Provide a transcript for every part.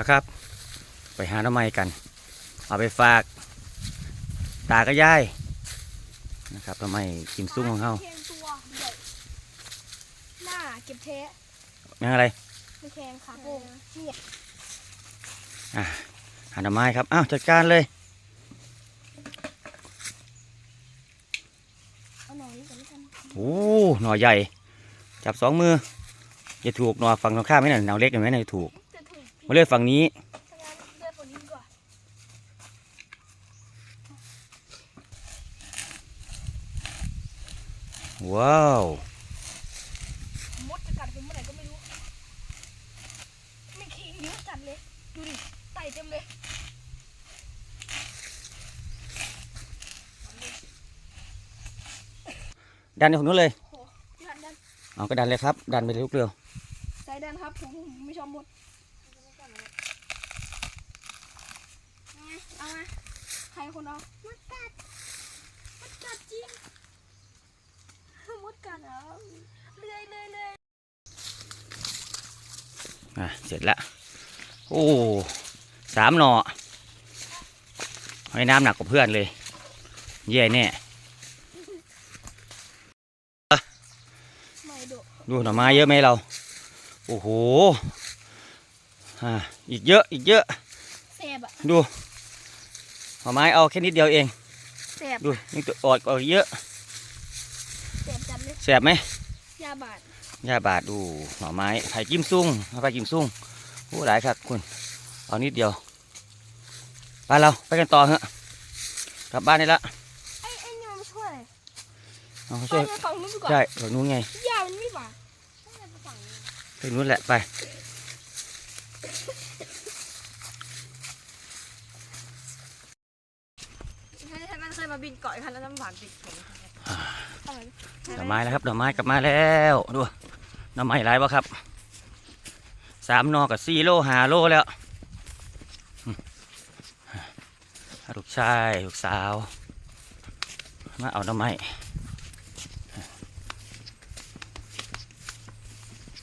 นะครับ ไปหาหน้ำไม้กัน เอาไปฝาก ตากับยายนะครับหน้ำไม้กิมซุ้งของเขาแข่งตัวใหญ่หน้าเก็บเทะยังอะไรไม่แข่งขาโป่งเนี่ยหาหน้ำไม้ครับอ้าวจัดการเลยเอาหน่อยนี้ก่อนแล้วกันโอ้หน่อใหญ่ จับสองมืออย่าถูกหน่อฝั่งตรงข้ามไม่หน่ะหน่อเล็กเห็นไหมน่ะถูกจะถูก มาเลือกฝั่งนี้ถ้างั้นเลือกคนนี้ดีกว่าว้าวมดจะกัดผมเมื่อไหร่ก็ไม่รู้ไม่คิงเยอะจัดเลย ดูดิไต่เต็มเลยดันไปฝั่งนู้นเลยโหดันดันเอาก็ดันเลยครับ ดันไปลูกเร็วใส่ดันครับผมผมไม่ชอบมด เอาไงเอาใครคนเอามดกัดมดกัดจริงมดกัดเหรอเลื่อยเลื่อยเลื่อยอะ เสร็จละ โอ้สามหน่อให้น้ำหนักกว่าเพื่อนเลย แย่แน่ไม่ดุดูหน่อไม้เยอะไหมเรา โอ้โห อ่าอีกเยอะอีกเยอะแสบอะดูหน่อไม้เอาแค่นิดเดียวเองแสบดูนี่ตัวออดออกเยอะแสบจัดเลยแสบไหมยาบาดย่าบาดดูหน่อไม้ไผ่กิมซุ่งเอาไปกิมซุ่งโอ้หลายครับคุณเอานิดเดียวไปเราไปกันต่อเถอะกลับบ้านได้ละไอ้ไอ้นี่มันไม่ช่วยเอาเขาไปช่วยไปฝั่งนู้นดีกว่าใช่ฝั่งนู้นไงยามันไม่บาดต้องไปฝั่งนี้ไปนู้นแหละไป ให้ให้มันเคยมาบินเกาะอีกคันแล้วน้ำหวานติดผมดอะไม้แล้วครับหน่อไม้กลับมาแล้วดูหน่อไม้หลายวะครับสามนอกับสี่โลห้าโลแล้วอืมลูกชายลูกสาว มาเอาหน่อไม้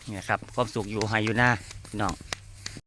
เนี่ยครับความสุขอยู่ไฮอยู่หน้าพี่น้อง